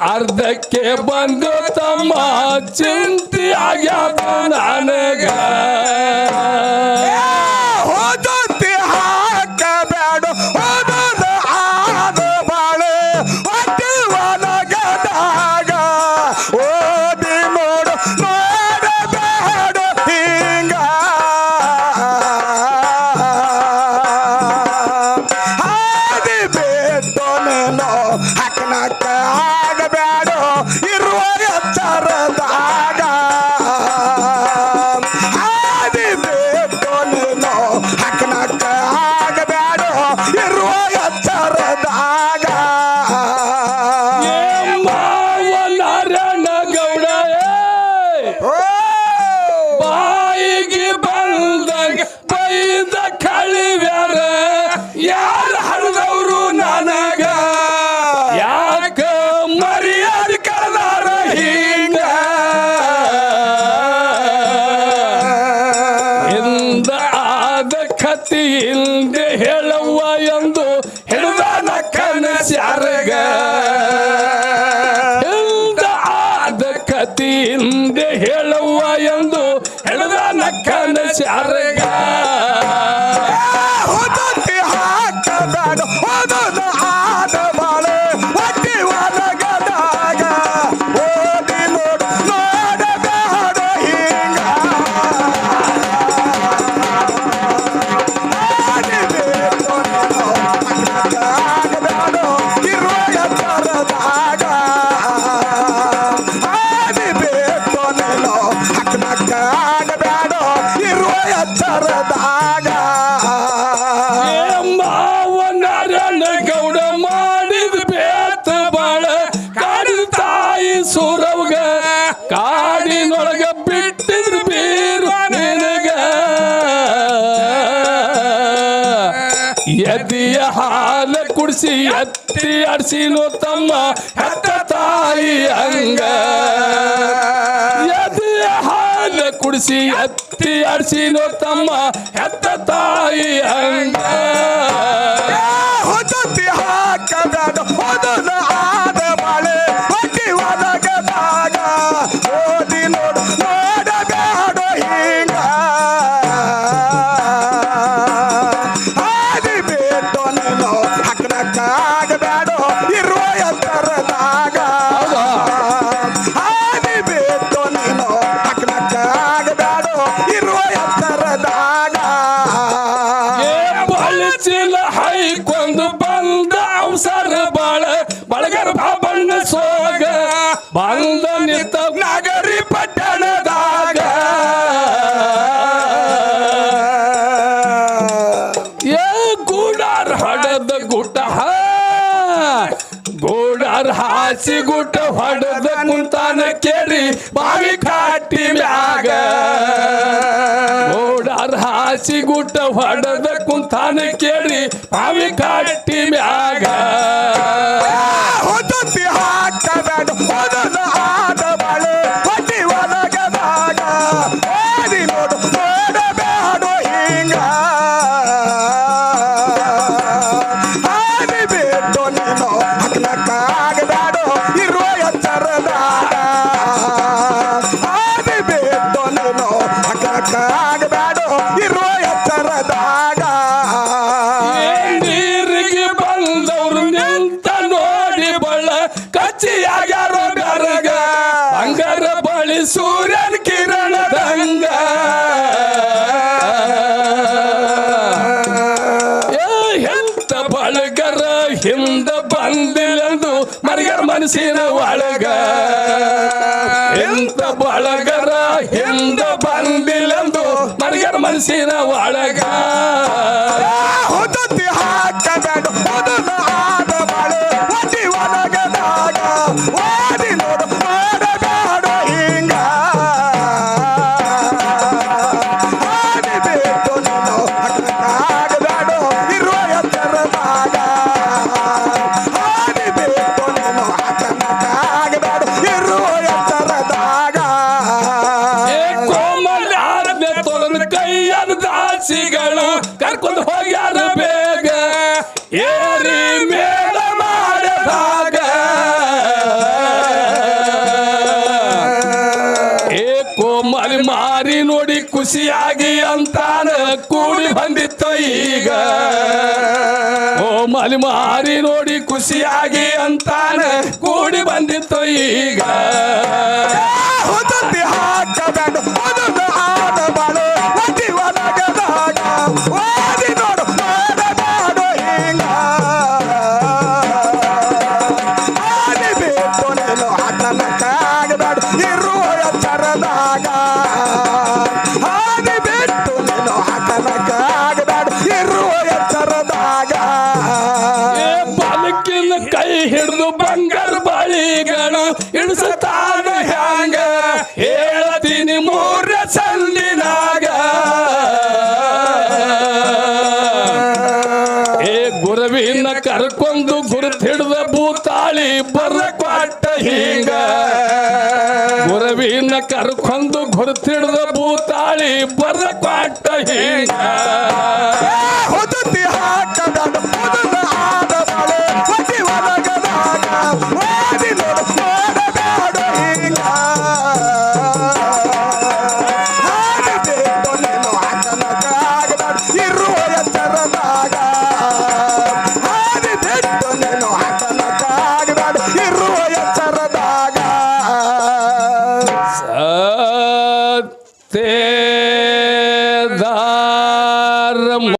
ಅರ್ಧಕ್ಕೆ ಬಂದು ತಮ್ಮ ಚಿಂತೆ ಆಗ್ಯಾದ ನನಗ. ಇಂದೆ ಇಲ್ದೆ ಹೇಳವ್ವ ಎಂದು ಹಿಡಿದ ನಕ್ಕನ ಇಲ್ದ ಆದ ಕತಿ ಹಿಂದೆ ಹೇಳವ್ವ ಎಂದು ಹಿಡಿದಾನ ಕನಸ್ಯಾರಗ ಅರ್ಸಿ ಅತ್ತಿ ಅರ್ಸಿನು ತಮ್ಮ ಹೆತ್ತ ತಾಯಿ ಅಂಗ. ಹಾಲು ಕುಡಿಸಿ ಅತ್ತಿ ಅರ್ಸಿನು ತಮ್ಮ ಹೆತ್ತ ತಾಯಿ ಅಂಗ. ಹೊದತಿ ಹಾಕ ಹೊದದ ಆ ಗೋಡಾರ್ ಹಡದ ಗುಟ ಗೋಡಾರ್ ಹಾಸಿ ಗುಟ ಹಡದ ಕುಂತಾನ ಕೇಳಿ ಬಾವಿ ಕಾಟಿ ಮ್ಯಾಗ. ಗೋಡಾರ್ ಹಾಸಿ ಗುಟ ಹಡದ ಕುಂತಾನ ಕೇಳಿ ಬಾವಿ ಕಾಟಿ ಮ್ಯಾಗ. ಸೂರ್ಯನ ಕಿರಣದಂಗ. ಎಂತ ಬಳಗರ ಹಿಂದ ಬಂದಿಲ್ಲದು ಮರಿಗರ ಮನಸ್ಸಿನ ಒಳಗ. ಎಂತ ಬಳಗರ ಹಿಂದ ಬಂದಿಲ್ಲದು ಮರಿಗರ ಮನಸ್ಸಿನ ಒಳಗ. ಖುಷಿಯಾಗಿ ಅಂತಾನ ಕೂಡಿ ಬಂದಿತ್ತು ಈಗ. ಕೋಮಲಿ ಮಾರಿ ನೋಡಿ ಖುಷಿಯಾಗಿ ಅಂತಾನ ಕೂಡಿ ಬಂದಿತ್ತು ಈಗ. ಇಳಿಸುತ್ತಾನ ಹ್ಯಾಂಗ? ಹೇಳ್ತೀನಿ ಮೂರ ಸಂದಿನಾಗ. ಏ ಗುರುವಿನ ಕರ್ಕೊಂಡು ಗುರುತ್ ಹಿಡ್ದ ಭೂತಾಳಿ ಕೊಟ್ಟ ಹಿಂಗ. ಗುರುವಿನ ಕರ್ಕೊಂಡು ಗುರುತ್ ಹಿಡ್ದ ಭೂತಾಳಿ ಬರ ಕೊಟ್ಟ ಹಿಂಗ. ಹೊತ್ತೊತ್ತಿ ಹಾಕಬೇಡ